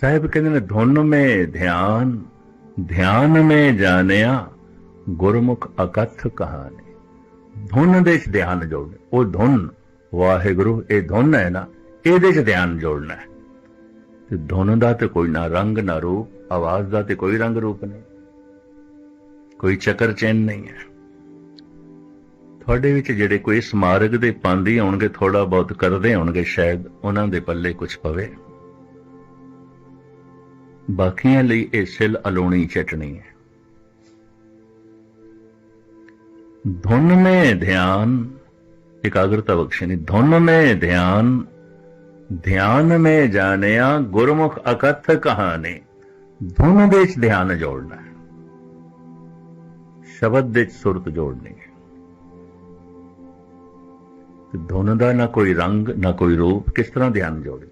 ਸਾਹਿਬ ਕਹਿੰਦੇ ਨੇ, ਧੁਨ ਮੇ ਧਿਆਨ ਧਿਆਨ ਮੇ ਜਾਣਿਆ, ਗੁਰਮੁਖ ਅਕਥ ਕਹਾਣੀ। ਧੁਨ ਦੇ ਚ ਧਿਆਨ ਜੋੜਨਾ ਉਹ ਧੁਨ, ਵਾਹਿਗੁਰੂ, ਇਹ ਧੁਨ ਹੈ ਨਾ, ਇਹਦੇ ਚ ਧਿਆਨ ਜੋੜਨਾ ਹੈ। ਤੇ ਧੁਨ ਦਾ ਤੇ ਕੋਈ ਨਾ ਰੰਗ, ਨਾ ਰੂਪ, ਆਵਾਜ਼ ਦਾ ਤੇ ਕੋਈ ਰੰਗ ਰੂਪ ਨਹੀਂ। ਕੋਈ ਚੱਕਰ ਚੈਨ ਨਹੀਂ ਹੈ। ਤੁਹਾਡੇ ਵਿੱਚ ਜਿਹੜੇ ਕੋਈ ਸਮਾਰਗ ਦੇ ਪਾਉਂਦੇ ਆਉਣਗੇ ਥੋੜਾ ਬਹੁਤ ਕਰਦੇ ਹੋਣਗੇ ਸ਼ਾਇਦ, ਉਹਨਾਂ ਦੇ ਪੱਲੇ ਕੁਝ ਪਵੇ। ਬਾਕੀਆਂ ਲਈ ਇਹ ਸਿਲ ਅਲੋਣੀ ਚਟਣੀ ਹੈ। ਧੁਨ ਮੇ ਧਿਆਨ, ਇਕਾਗਰਤਾ ਬਖਸ਼ਣੀ ਧੁਨ ਮੇ ਧਿਆਨ ਧਿਆਨ ਮੇ ਜਾਣਿਆ ਗੁਰਮੁਖ ਅਕਥ ਕਹਾਣੀ, ਧੁਨ ਦੇ ਵਿੱਚ ਧਿਆਨ ਜੋੜਨਾ ਹੈ। ਸ਼ਬਦ ਦੇ ਵਿੱਚ ਸੁਰਤ ਜੋੜਨੀ ਹੈ। ਤੇ ਧੁਨ ਦਾ ਨਾ ਕੋਈ ਰੰਗ, ਨਾ ਕੋਈ ਰੂਪ ਕਿਸ ਤਰ੍ਹਾਂ ਧਿਆਨ ਜੋੜੀ